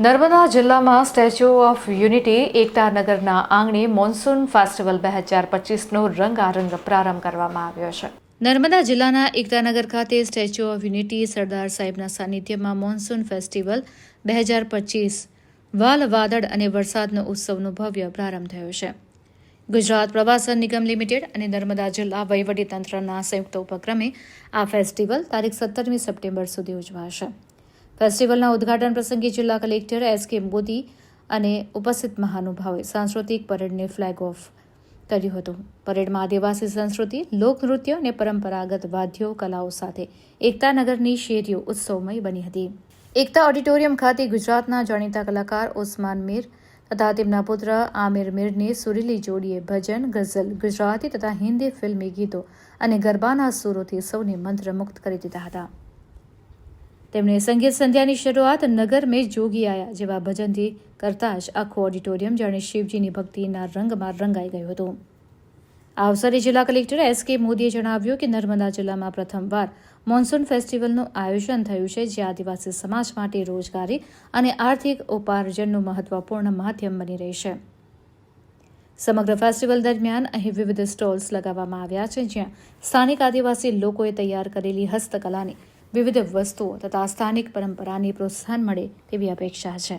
નર્મદા જિલ્લામાં statue of unity એકતા નગરના આંગણે મોન્સૂન ફેસ્ટિવલ બે હજાર પચીસનો રંગારંગ પ્રારંભ કરવામાં આવ્યો છે. નર્મદા જિલ્લાના એકતાનગર ખાતે સ્ટેચ્યુ ઓફ યુનિટી સરદાર સાહેબના સાનિધ્યમાં મોન્સૂન ફેસ્ટિવલ બે હજાર પચીસ, વાલ, વાદળ અને વરસાદનો ઉત્સવનો ભવ્ય પ્રારંભ થયો છે. ગુજરાત પ્રવાસન નિગમ લિમિટેડ અને નર્મદા જિલ્લા વહીવટીતંત્રના સંયુક્ત ઉપક્રમે આ ફેસ્ટિવલ તારીખ સત્તરમી સપ્ટેમ્બર સુધી ઉજવાશે. ફેસ્ટિવલના ઉદ્ઘાટન પ્રસંગે જિલ્લા કલેક્ટર એસ કે મોદી અને ઉપસ્થિત મહાનુભાવોએ સાંસ્કૃતિક પરેડને ફ્લેગ ઓફ કર્યું હતું. પરેડમાં આદિવાસી સંસ્કૃતિ લોકનૃત્ય અને પરંપરાગત વાદ્યો, કલાઓ સાથે એકતાનગરની શેરીઓ ઉત્સવમય બની હતી. એકતા ઓડિટોરિયમ ખાતે ગુજરાતના જાણીતા કલાકાર ઓસ્માન મીર તથા તેમના પુત્ર આમિર મીરની સુરીલી જોડીએ ભજન, ગઝલ, ગુજરાતી તથા હિન્દી ફિલ્મી ગીતો અને ગરબાના સુરોથી સૌને મંત્રમુગ્ધ કરી દીધા હતા. તેમણે સંગીત સંધ્યાની શરૂઆત નગર મેં જોગી આયા જેવા ભજનથી કરતા જ આખું ઓડિટોરિયમ જાણે શિવજીની ભક્તિના રંગમાં રંગાઈ ગયું હતું. આ અવસરે જિલ્લા કલેક્ટર એસ કે મોદીએ જણાવ્યું કે નર્મદા જિલ્લામાં પ્રથમવાર મોન્સૂન ફેસ્ટિવલનું આયોજન થયું છે, જે આદિવાસી સમાજ માટે રોજગારી અને આર્થિક ઉપાર્જનનું મહત્વપૂર્ણ માધ્યમ બની રહેશે સમગ્ર ફેસ્ટિવલ દરમિયાન અહીં વિવિધ સ્ટોલ્સ લગાવવામાં આવ્યા છે, જ્યાં સ્થાનિક આદિવાસી લોકોએ તૈયાર કરેલી હસ્તકલાની વિવિધ વસ્તુઓ તથા સ્થાનિક પરંપરાની પ્રોત્સાહન મળે તેવી અપેક્ષા છે.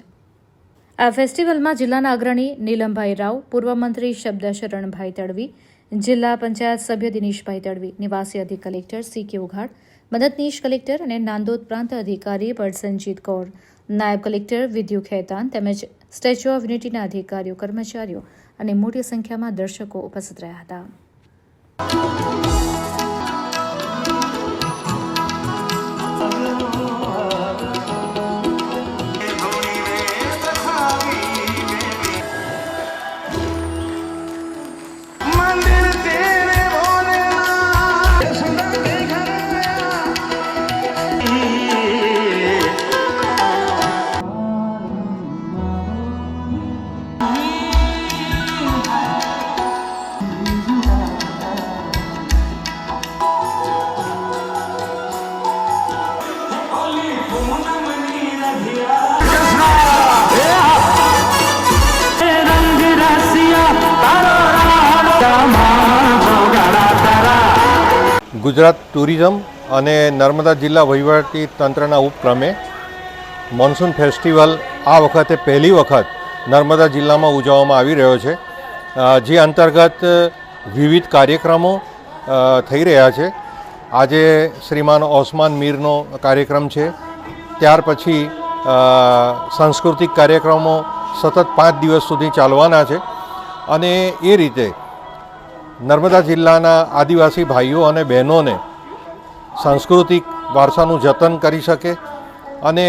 આ ફેસ્ટિવલમાં જિલ્લાના અગ્રણી નીલમભાઈ રાવ, પૂર્વ મંત્રી શબ્દશરણભાઈ તડવી, જિલ્લા પંચાયત સભ્ય દિનેશભાઈ તડવી, નિવાસી અધિક કલેક્ટર સી કે ઉઘાડ, મદદનીશ કલેક્ટર અને નાંદોદ પ્રાંત અધિકારી પરસનજીત કૌર, નાયબ કલેક્ટર વિદ્યુ ખેતાન તેમજ સ્ટેચ્યુ ઓફ યુનિટીના અધિકારીઓ, કર્મચારીઓ અને મોટી સંખ્યામાં દર્શકો ઉપસ્થિત રહ્યા હતા. ગુજરાત ટુરિઝમ અને નર્મદા જિલ્લા વહીવટી તંત્રના ઉપક્રમે મોન્સૂન ફેસ્ટિવલ આ વખતે પહેલી વખત નર્મદા જિલ્લામાં ઉજવવામાં આવી રહ્યો છે. જે અંતર્ગત વિવિધ કાર્યક્રમો થઈ રહ્યા છે. આજે શ્રીમાન ઓસમાન મીરનો કાર્યક્રમ છે. ત્યાર પછી સાંસ્કૃતિક કાર્યક્રમો સતત પાંચ દિવસ સુધી ચાલવાના છે. અને એ રીતે નર્મદા જિલ્લાના આદિવાસી ભાઈઓ અને બહેનોને સાંસ્કૃતિક વારસાનું જતન કરી શકે અને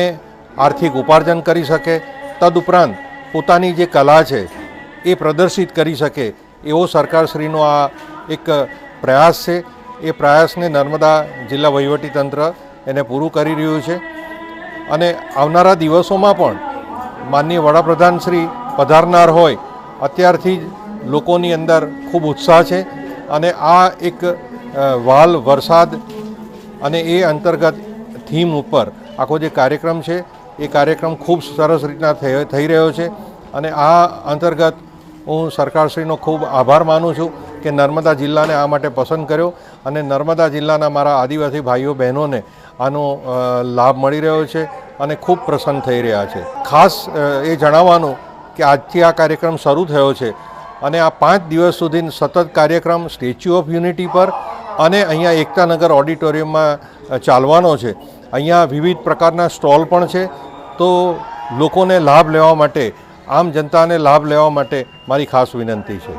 આર્થિક ઉપાર્જન કરી શકે. તદુપરાંત પોતાની જે કલા છે એ પ્રદર્શિત કરી શકે એવો સરકારશ્રીનો આ એક પ્રયાસ છે. એ પ્રયાસને નર્મદા જિલ્લા વહીવટીતંત્ર એને પૂરું કરી રહ્યું છે. અને આવનારા દિવસોમાં પણ માનનીય વડાપ્રધાન શ્રી પધારનાર હોય, અત્યારથી જ લોકોની અંદર ખૂબ ઉત્સાહ છે અને આ એક વાલ વરસાદ અને એ અંતર્ગત થીમ ઉપર આખો જે કાર્યક્રમ છે, એ કાર્યક્રમ ખૂબ સરસ રીતના થઈ રહ્યો છે અને આ અંતર્ગત હું સરકારશ્રીનો ખૂબ આભાર માનું છું કે નર્મદા જિલ્લાને આ માટે પસંદ કર્યો અને નર્મદા જિલ્લાના મારા આદિવાસી ભાઈઓ બહેનોને આનો લાભ મળી રહ્યો છે અને ખૂબ પ્રસન્ન થઈ રહ્યા છે. ખાસ એ જણાવવાનું કે આજથી આ કાર્યક્રમ શરૂ થયો છે. અને આ પાંચ દિવસ સુધી સતત કાર્યક્રમ સ્ટેચ્યુ ઓફ યુનિટી પર અને અહીંયા એકતાનગર ઓડિટોરિયમમાં ચાલવાનો છે. અહીંયા વિવિધ પ્રકારના સ્ટોલ પણ છે. તો લોકોને લાભ લેવા માટે, આમ જનતાને લાભ લેવા માટે મારી ખાસ વિનંતી છે.